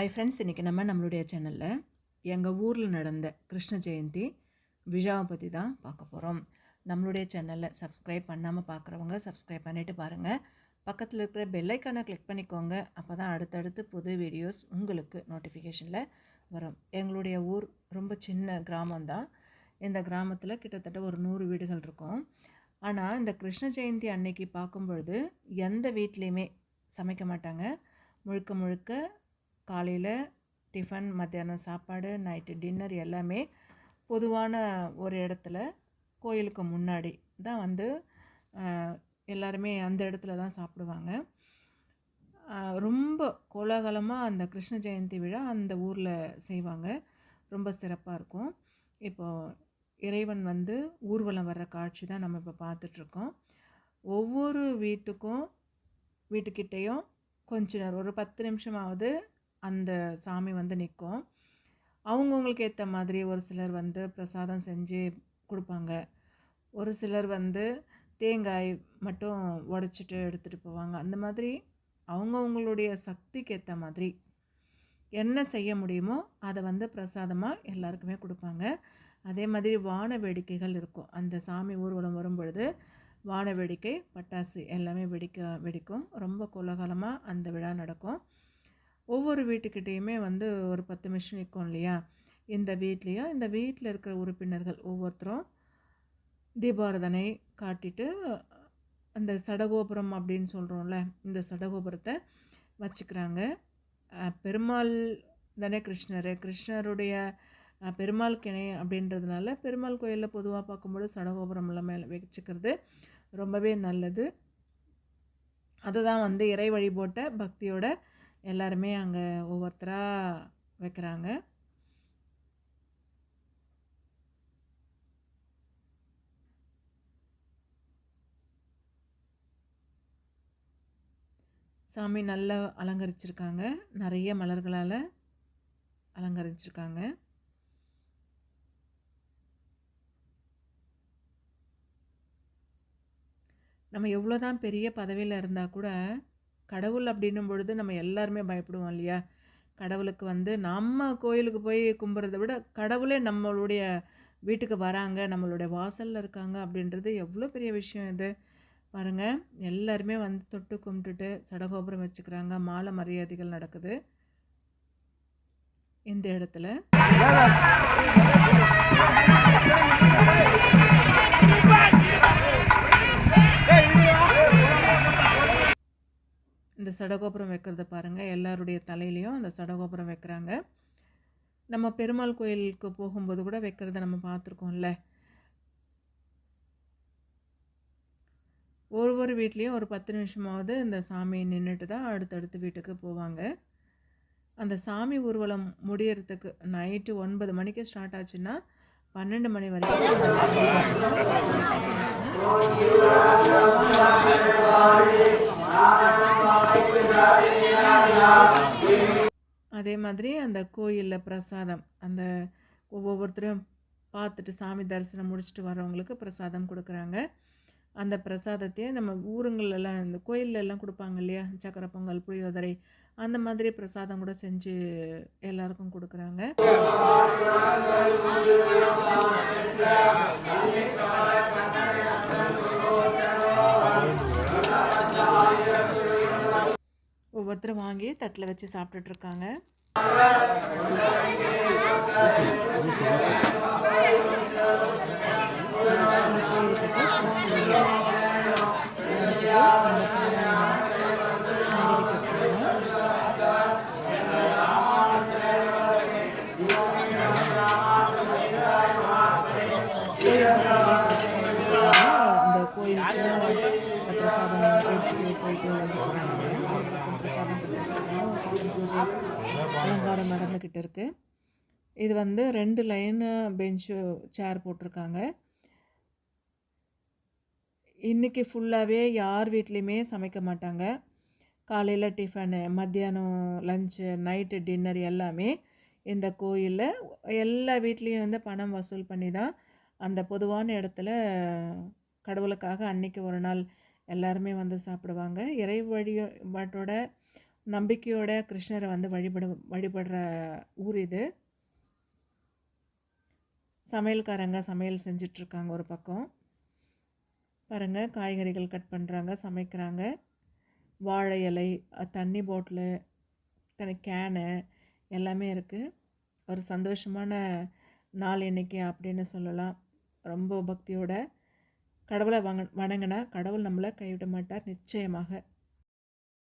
ஐ friends இன்றைக்கி நம்ம நம்மளுடைய சேனலில் எங்கள் ஊரில் நடந்த கிருஷ்ண ஜெயந்தி விழாவை பற்றி தான் பார்க்க போகிறோம் நம்மளுடைய சேனலில் சப்ஸ்கிரைப் பண்ணாமல் பார்க்குறவங்க சப்ஸ்கிரைப் பண்ணிவிட்டு பாருங்கள் பக்கத்தில் இருக்கிற பெல்லைக்கானை கிளிக் பண்ணிக்கோங்க. அப்போ தான் அடுத்தடுத்து புது வீடியோஸ் உங்களுக்கு நோட்டிஃபிகேஷனில் வரும். எங்களுடைய ஊர் ரொம்ப சின்ன கிராமம்தான் இந்த கிராமத்தில் கிட்டத்தட்ட ஒரு நூறு வீடுகள் இருக்கும். ஆனால் இந்த கிருஷ்ண ஜெயந்தி அன்னைக்கு பார்க்கும்பொழுது எந்த வீட்லேயுமே சமைக்க மாட்டாங்க. முழுக்க முழுக்க காலையில் டிஃபன் மத்தியானம் சாப்பாடு நைட்டு டின்னர் எல்லாமே பொதுவான ஒரு இடத்துல கோயிலுக்கு முன்னாடி தான் வந்து எல்லாருமே அந்த இடத்துல தான் சாப்பிடுவாங்க. ரொம்ப கோலாகலமாக அந்த கிருஷ்ண ஜெயந்தி விழா அந்த ஊரில் செய்வாங்க. ரொம்ப சிறப்பாக இருக்கும். இப்போது இறைவன் வந்து ஊர்வலம் வர்ற காட்சி தான் நம்ம இப்போ பார்த்துட்ருக்கோம். ஒவ்வொரு வீட்டுக்கும் வீட்டுக்கிட்டேயும் கொஞ்ச நேரம் ஒரு பத்து நிமிஷமாவது அந்த சாமி வந்து நிற்கும் அவங்கவுங்களுக்கு ஏற்ற மாதிரி ஒரு சிலர் வந்து பிரசாதம் செஞ்சு கொடுப்பாங்க. ஒரு சிலர் வந்து தேங்காய் மட்டும் உடச்சிட்டு எடுத்துகிட்டு போவாங்க. அந்த மாதிரி அவங்கவுங்களுடைய சக்திக்கு ஏற்ற மாதிரி என்ன செய்ய முடியுமோ அதை வந்து பிரசாதமாக எல்லாருக்குமே கொடுப்பாங்க. அதே மாதிரி வான வேடிக்கைகள் இருக்கும். அந்த சாமி ஊர்வலம் வரும்பொழுது வான வேடிக்கை பட்டாசு எல்லாமே வெடிக்க வெடிக்கும். ரொம்ப கோலாகலமாக அந்த விழா நடக்கும். ஒவ்வொரு வீட்டுக்கிட்டேயுமே வந்து ஒரு பத்து மிஷின் நிற்கும் இல்லையா? இந்த வீட்லேயும் இந்த வீட்டில் இருக்கிற உறுப்பினர்கள் ஒவ்வொருத்தரும் தீபாரதனை காட்டிட்டு அந்த சடகோபுரம் அப்படின்னு சொல்கிறோம்ல இந்த சடகோபுரத்தை வச்சுக்கிறாங்க. பெருமாள் தானே கிருஷ்ணர். கிருஷ்ணருடைய பெருமாள் கிணை அப்படின்றதுனால பெருமாள் கோயிலில் பொதுவாக பார்க்கும்போது சடகோபுரம் எல்லாமே வச்சுக்கிறது ரொம்பவே நல்லது. அதுதான் வந்து இறை வழிபோட்ட பக்தியோட எல்லாருமே அங்கே ஒவ்வொருத்தராக வைக்கிறாங்க. சாமி நல்லா அலங்கரிச்சிருக்காங்க. நிறைய மலர்களால் அலங்கரிச்சிருக்காங்க. நம்ம எவ்வளோ தான் பெரிய பதவியில் இருந்தால் கூட கடவுள் அப்படின்னும் பொழுது நம்ம எல்லாருமே பயப்படுவோம் இல்லையா? கடவுளுக்கு வந்து நம்ம கோயிலுக்கு போய் கும்பிட்றத விட கடவுளே நம்மளுடைய வீட்டுக்கு வராங்க நம்மளுடைய வாசலில் இருக்காங்க அப்படின்றது எவ்வளோ பெரிய விஷயம் இது. பாருங்கள் எல்லாருமே வந்து தொட்டு கும்பிட்டுட்டு சடகோபுரம் வச்சுக்கிறாங்க. மாலை மரியாதைகள் நடக்குது. இந்த இடத்துல. இந்த சடகோபுரம் வைக்கிறத பாருங்கள் எல்லாருடைய தலையிலையும் அந்த சடகோபுரம் வைக்கிறாங்க. நம்ம பெருமாள் கோயிலுக்கு போகும்போது கூட வைக்கிறத நம்ம பார்த்துருக்கோம்ல. ஒவ்வொரு வீட்லேயும் ஒரு பத்து நிமிஷமாவது இந்த சாமியை நின்றுட்டு தான் அடுத்தடுத்து வீட்டுக்கு போவாங்க. அந்த சாமி ஊர்வலம் முடியறதுக்கு நைட்டு ஒன்பது மணிக்கு ஸ்டார்ட் ஆச்சுன்னா பன்னெண்டு மணி வரைக்கும் அதே மாதிரி அந்த கோயிலில் பிரசாதம். அந்த ஒவ்வொருத்தரும் பார்த்துட்டு சாமி தரிசனம் முடிச்சுட்டு வரவங்களுக்கு பிரசாதம் கொடுக்குறாங்க. அந்த பிரசாதத்தையே நம்ம ஊருங்களெல்லாம் இந்த கோயிலெல்லாம் கொடுப்பாங்க இல்லையா? சக்கரை பொங்கல் புளியோதரை அந்த மாதிரி பிரசாதம் கூட செஞ்சு எல்லாருக்கும் கொடுக்குறாங்க. ஒவ்வொருத்தரும் வாங்கி தட்டில் வச்சு சாப்பிட்டுட்டு இருக்காங்க அந்த கோயிலுக்கு பிரசாதம் அலங்கார போயிட்டு இருக்குது அலங்காரம் நடந்துக்கிட்டு இது வந்து ரெண்டு லைனு பெஞ்சு சேர் போட்டிருக்காங்க. இன்றைக்கி ஃபுல்லாகவே யார் வீட்லேயுமே சமைக்க மாட்டாங்க. காலையில் டிஃபனு மத்தியானம் லஞ்சு நைட்டு டின்னர் எல்லாமே இந்த கோயிலில் எல்லா வீட்லேயும் வந்து பணம் வசூல் பண்ணி தான் அந்த பொதுவான இடத்துல கடவுளுக்காக அன்னைக்கு ஒரு நாள் எல்லாருமே வந்து சாப்பிடுவாங்க. இறை வழிபாட்டோட நம்பிக்கையோட கிருஷ்ணரை வந்து வழிபட வழிபடுற ஊர் இது. சமையல்காரங்க சமையல் செஞ்சிட்ருக்காங்க ஒரு பக்கம். பாருங்கள் காய்கறிகள் கட் பண்ணுறாங்க சமைக்கிறாங்க. வாழை இலை தண்ணி பாட்டிலு தனி கேனு எல்லாமே இருக்குது ஒரு சந்தோஷமான நாள் இன்றைக்கி அப்படின்னு சொல்லலாம். ரொம்ப பக்தியோட கடவுளை வணங்கினா கடவுள் நம்மளை கைவிட மாட்டார் நிச்சயமாக.